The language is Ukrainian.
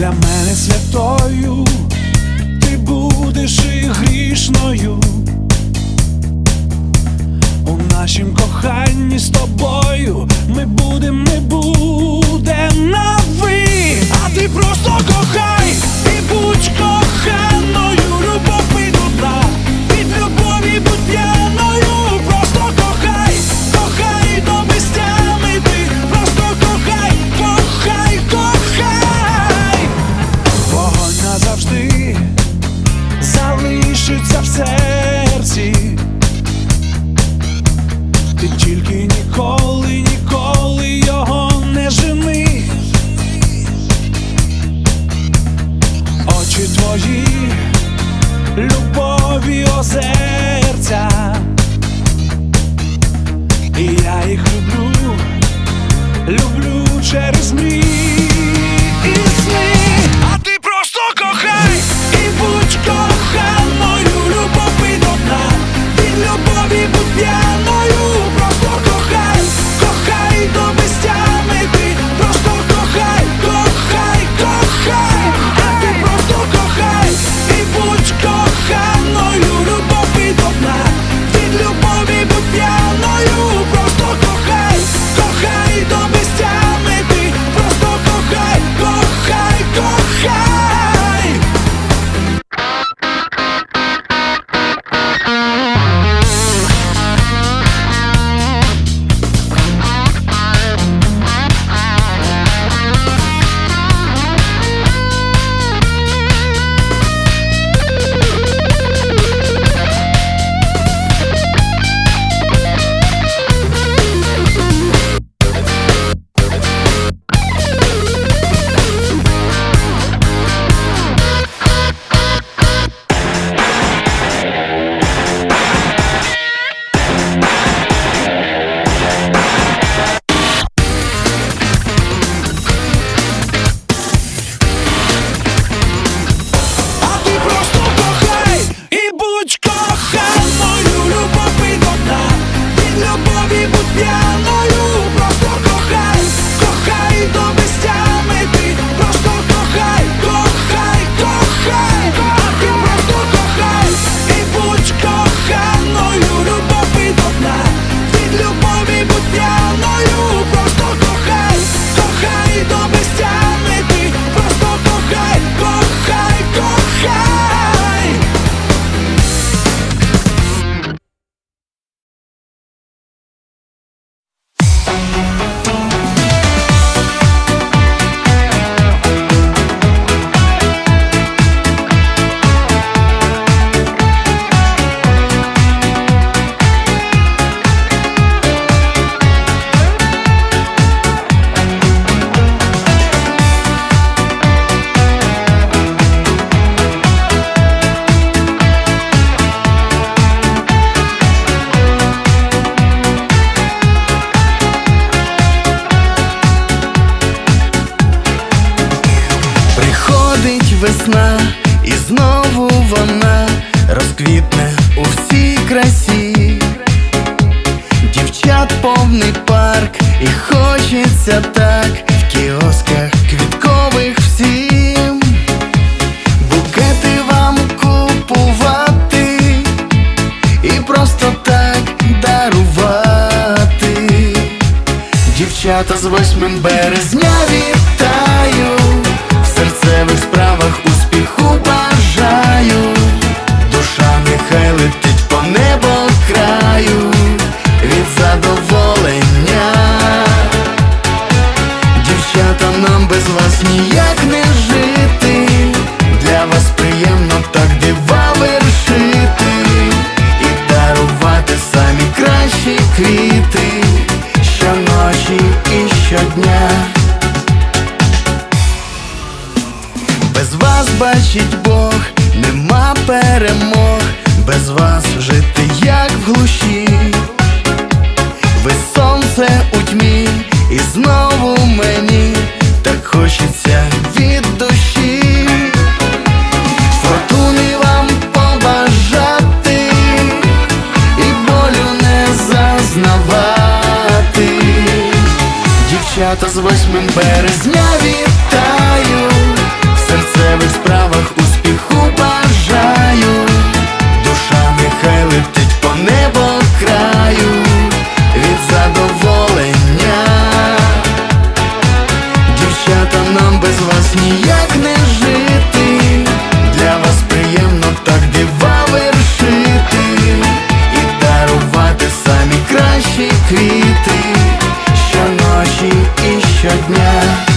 для мене святою, ти будеш і грішною. У нашім коханні з тобою ми будем, не будем на ви, а ти просто кохай Приходить весна, і знову вона розквітне у всій красі. Дівчат повний парк, і хочеться так в кіосках квіткових всім. Букети вам купувати і просто так дарувати. Дівчата з 8 березня вітаю, вас ніяк не жити. Для вас приємно так дива вершити і дарувати самі кращі квіти щоночі і щодня. Без вас бачить Бог, нема перемог, без вас жити як в глуші. Ви сонце у тьмі, і знову мені хочеться від душі. Фортуни вам побажати і болю не зазнавати. Дівчата з 8 березня вітаю щодня.